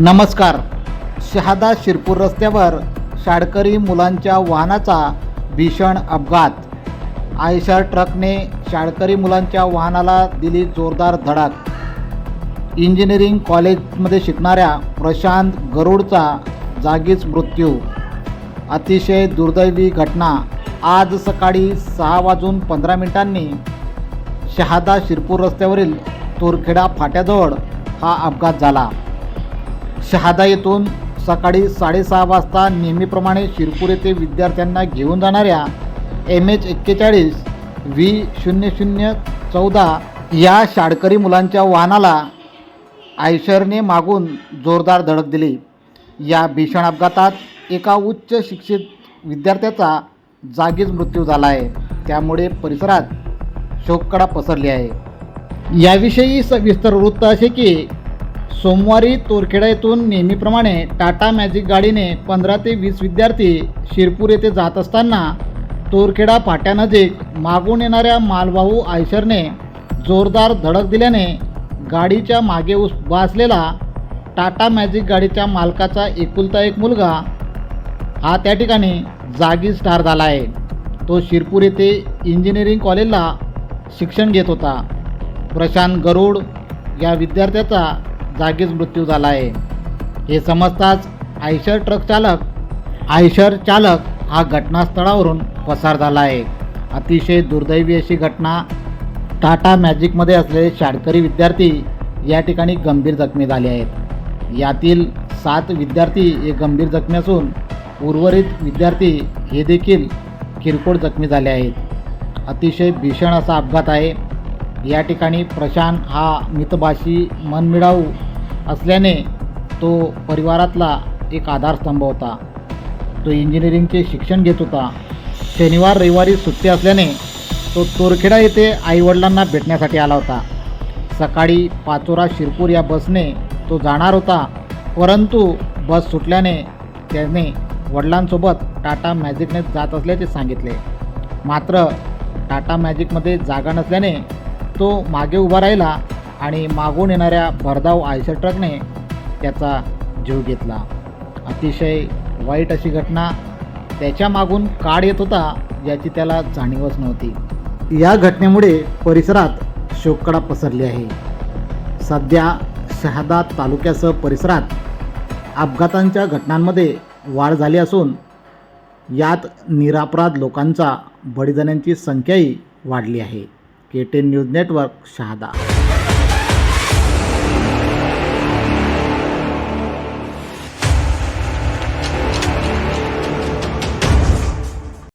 नमस्कार. शहादा शिरपूर रस्त्यावर शाळकरी मुलांच्या वाहनाचा भीषण अपघात. आयशर ट्रकने शाळकरी मुलांच्या वाहनाला दिली जोरदार धडक. इंजिनिअरिंग कॉलेजमध्ये शिकणाऱ्या प्रशांत गरुडचा जागीच मृत्यू. अतिशय दुर्दैवी घटना. आज सकाळी सहा वाजून पंधरा मिनिटांनी शहादा शिरपूर रस्त्यावरील तोरखेडा फाट्याजवळ हा अपघात झाला. शहादा येथून सकाळी साडेसहा वाजता नेहमीप्रमाणे शिरपूर येथे विद्यार्थ्यांना घेऊन जाणाऱ्या एम एच एक्केचाळीस व्ही शून्य शून्य चौदा या शाळकरी मुलांच्या वाहनाला आयशरने मागून जोरदार धडक दिली. या भीषण अपघातात एका उच्च शिक्षित विद्यार्थ्याचा जागीच मृत्यू झाला आहे त्यामुळे परिसरात शोककडा पसरली आहे. याविषयी सविस्तर वृत्त असे की सोमवारी तोरखेडा येथून नेहमीप्रमाणे टाटा मॅजिक गाडीने पंधरा ते वीस विद्यार्थी शिरपूर येथे जात असताना तोरखेडा फाट्यानजीक मागून येणाऱ्या मालवाहू आयशरने जोरदार धडक दिल्याने गाडीच्या मागे उभा असलेला टाटा मॅजिक गाडीच्या मालकाचा एकुलता एक मुलगा हा त्या ठिकाणी जागीच ठार झाला आहे. तो शिरपूर येथे इंजिनिअरिंग कॉलेजला शिक्षण घेत होता. प्रशांत गरुड या विद्यार्थ्याचा जागीच मृत्यू झाला आहे हे समजताच आयशर ट्रक चालक आयशर चालक हा घटनास्थळावरून पसार झाला आहे अतिशय दुर्दैवी अशी घटना टाटा मॅजिकमध्ये असलेले शाळकरी विद्यार्थी या ठिकाणी गंभीर जखमी झाले आहेत. यातील सात विद्यार्थी हे गंभीर जखमी असून उर्वरित विद्यार्थी हे देखील किरकोळ जखमी झाले आहेत. अतिशय भीषण असा अपघात आहे. या ठिकाणी प्रशांत हा मितभाषी मनमिळाऊ असल्याने तो परिवारातला एक आधारस्तंभ होता तो इंजिनिअरिंगचे शिक्षण घेत होता. शनिवार रविवारी सुट्टी असल्याने तो तोरखेडा येथे आईवडिलांना भेटण्यासाठी आला होता. सकाळी पाचोरा शिरपूर या बसने तो जाणार होता. परंतु बस सुटल्याने त्याने वडिलांसोबत टाटा मॅजिकने जात असल्याचे सांगितले. मात्र टाटा मॅजिकमध्ये जागा नसल्याने तो मागे उभा राहिला. आणि मागून येणाऱ्या भरधाव आयशर ट्रकने त्याचा जीव घेतला. अतिशय वाईट अशी घटना त्याच्या मागून काळ येत होता याची त्याला जाणीवच नव्हती. या घटनेमुळे परिसरात शोककडा पसरली आहे. सध्या शहादा तालुक्यासह परिसरात अपघातांच्या घटनांमध्ये वाढ झाली असून यात निरापराध लोकांचा बळीजाण्यांची संख्याही वाढली आहे. K ten news network Shahada.